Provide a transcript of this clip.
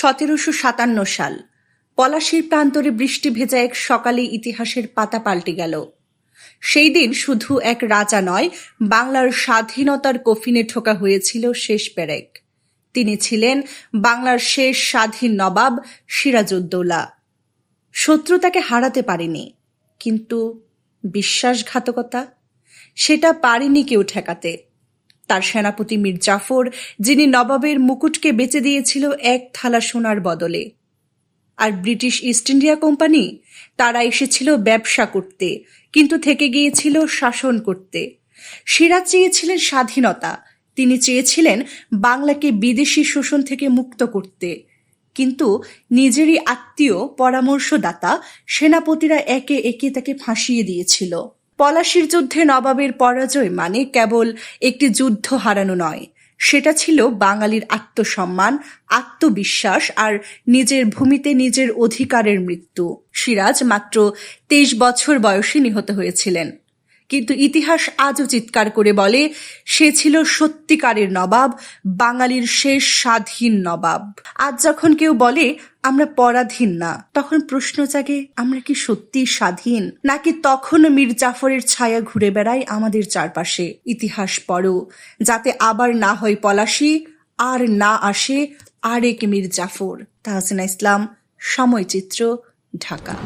সতেরোশো সাতান্ন সাল। পলাশির প্রান্তরে বৃষ্টি ভেজা এক সকালে ইতিহাসের পাতা পাল্টে গেল। সেই দিন শুধু এক রাজা নয়, বাংলার স্বাধীনতার কফিনে ঠোকা হয়েছিল শেষ পেরেক। তিনি ছিলেন বাংলার শেষ স্বাধীন নবাব সিরাজউদ্দৌলা। শত্রু তাকে হারাতে পারেনি, কিন্তু বিশ্বাসঘাতকতা, সেটা পারেনি কেউ ঠেকাতে। তার সেনাপতি মীর জাফর, যিনি নবাবের মুকুটকে বেচে দিয়েছিল এক থালা সোনার বদলে। আর ব্রিটিশ ইস্ট ইন্ডিয়া কোম্পানি? তারা এসেছিল ব্যবসা করতে, কিন্তু থেকে গিয়েছিল শাসন করতে। সিরাজ চেয়েছিলেন স্বাধীনতা, তিনি চেয়েছিলেন বাংলাকে বিদেশি শোষণ থেকে মুক্ত করতে। কিন্তু নিজেরই আত্মীয়, পরামর্শদাতা, সেনাপতিরা একে একে তাকে ফাঁসিয়ে দিয়েছিল। পলাশির যুদ্ধে নবাবের পরাজয় মানে কেবল একটি যুদ্ধ হারানো নয়। সেটা ছিল বাঙালির আত্মসম্মান, আত্মবিশ্বাস আর নিজের ভূমিতে নিজের অধিকারের মৃত্যু। সিরাজ মাত্র তেইশ বছর বয়সে নিহত হয়েছিলেন। কিন্তু ইতিহাস আজও চিৎকার করে বলে, সে ছিল সত্যিকারের নবাব, বাঙালির শেষ স্বাধীন নবাব। আজ যখন কেউ বলে আমরা পরাধীন না। তখন প্রশ্ন জাগে, আমরা কি সত্যি স্বাধীন? নাকি তখন মীর জাফরের ছায়া ঘুরে বেড়াই আমাদের চারপাশে? ইতিহাস পড়ো, যাতে আবার না হয় পলাশি, আর না আসে আরেক মীর জাফর। তাহসিনা ইসলাম সময়চিত্র ঢাকা।